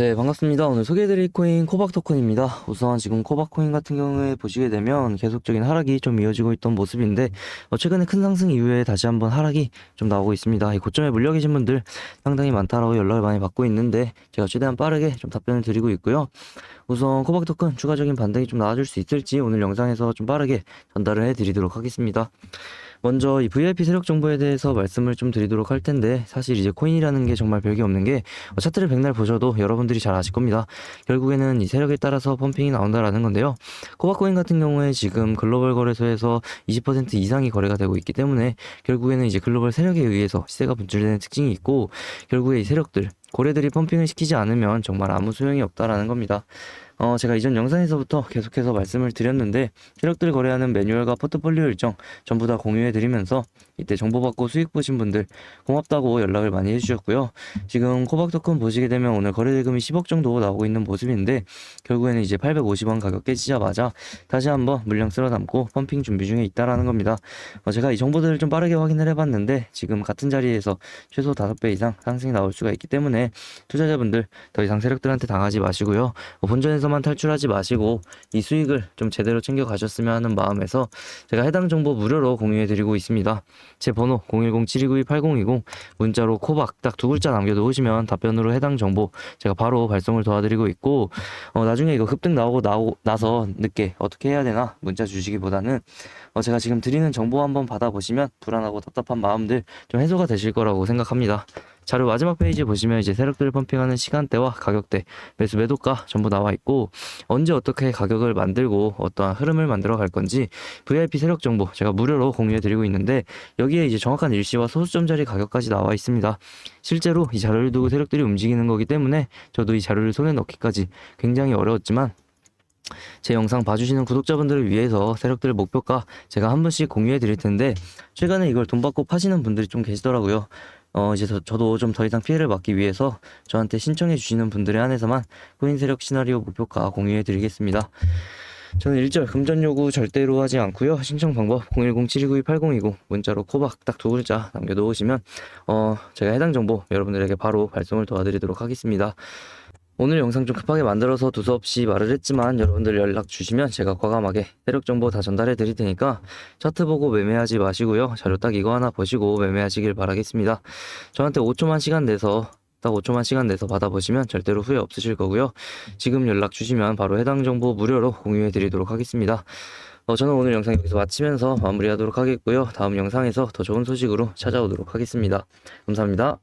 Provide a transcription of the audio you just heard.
네, 반갑습니다. 오늘 소개해드릴 코인 코박 토큰입니다. 우선 지금 코박 코인 같은 경우에 보시게 되면 계속적인 하락이 좀 이어지고 있던 모습인데 어, 최근에 큰 상승 이후에 다시 한번 하락이 좀 나오고 있습니다. 이 고점에 물려 계신 분들 상당히 많다라고 연락을 많이 받고 있는데 제가 최대한 빠르게 좀 답변을 드리고 있고요. 우선 코박 토큰 추가적인 반등이 좀 나와줄 수 있을지 오늘 영상에서 좀 빠르게 전달을 해드리도록 하겠습니다. 먼저 이 VIP 세력 정보에 대해서 말씀을 좀 드리도록 할 텐데 사실 이제 코인이라는 게 정말 별게 없는 게 어, 차트를 백날 보셔도 여러분들이 잘 아실 겁니다. 결국에는 이 세력에 따라서 펌핑이 나온다라는 건데요. 코바코인 같은 경우에 지금 글로벌 거래소에서 20% 이상이 거래가 되고 있기 때문에 결국에는 이제 글로벌 세력에 의해서 시세가 분출되는 특징이 있고 결국에 이 세력들 고래들이 펌핑을 시키지 않으면 정말 아무 소용이 없다라는 겁니다. 어, 제가 이전 영상에서부터 계속해서 말씀을 드렸는데 세력들 거래하는 매뉴얼과 포트폴리오 일정 전부 다 공유해 드리면서 이때 정보 받고 수익 보신 분들 고맙다고 연락을 많이 해주셨고요. 지금 코박 토큰 보시게 되면 오늘 거래 대금이 10억 정도 나오고 있는 모습인데 결국에는 이제 850원 가격 깨지자마자 다시 한번 물량 쓸어 담고 펌핑 준비 중에 있다라는 겁니다. 어, 제가 이 정보들을 좀 빠르게 확인을 해봤는데 지금 같은 자리에서 최소 5배 이상 상승이 나올 수가 있기 때문에 투자자분들 더 이상 세력들한테 당하지 마시고요. 어, 본전에서 만 탈출하지 마시고 이 수익을 좀 제대로 챙겨 가셨으면 하는 마음에서 제가 해당 정보 무료로 공유해 드리고 있습니다. 제 번호 010-7292-8020 문자로 코박 딱 두 글자 남겨 놓으시면 답변으로 해당 정보 제가 바로 발송을 도와드리고 있고 어, 나중에 이거 급등 나오고 나오, 나서 늦게 어떻게 해야 되나 문자 주시기보다는 어, 제가 지금 드리는 정보 한번 받아보시면 불안하고 답답한 마음들 좀 해소가 되실 거라고 생각합니다. 자료 마지막 페이지 보시면 이제 세력들 펌핑하는 시간대와 가격대, 매수 매도가 전부 나와 있고 언제 어떻게 가격을 만들고 어떠한 흐름을 만들어 갈 건지 VIP 세력 정보 제가 무료로 공유해 드리고 있는데 여기에 이제 정확한 일시와 소수점짜리 가격까지 나와 있습니다. 실제로 이 자료를 두고 세력들이 움직이는 거기 때문에 저도 이 자료를 손에 넣기까지 굉장히 어려웠지만 제 영상 봐주시는 구독자분들을 위해서 세력들 목표가 제가 한 분씩 공유해 드릴 텐데 최근에 이걸 돈 받고 파시는 분들이 좀 계시더라고요. 어 이제 저, 저도 좀 더 이상 피해를 막기 위해서 저한테 신청해 주시는 분들에 한해서만 코인 세력 시나리오 목표가 공유해 드리겠습니다. 저는 일절 금전 요구 절대로 하지 않고요. 신청 방법 010-7292-8020 문자로 코박 딱 두 글자 남겨 놓으시면 어 제가 해당 정보 여러분들에게 바로 발송을 도와드리도록 하겠습니다. 오늘 영상 좀 급하게 만들어서 두서없이 말을 했지만 여러분들 연락 주시면 제가 과감하게 세력 정보 다 전달해 드릴 테니까 차트 보고 매매하지 마시고요. 자료 딱 이거 하나 보시고 매매하시길 바라겠습니다. 저한테 5초만 시간 내서 딱 5초만 시간 내서 받아보시면 절대로 후회 없으실 거고요. 지금 연락 주시면 바로 해당 정보 무료로 공유해 드리도록 하겠습니다. 어, 저는 오늘 영상 여기서 마치면서 마무리하도록 하겠고요. 다음 영상에서 더 좋은 소식으로 찾아오도록 하겠습니다. 감사합니다.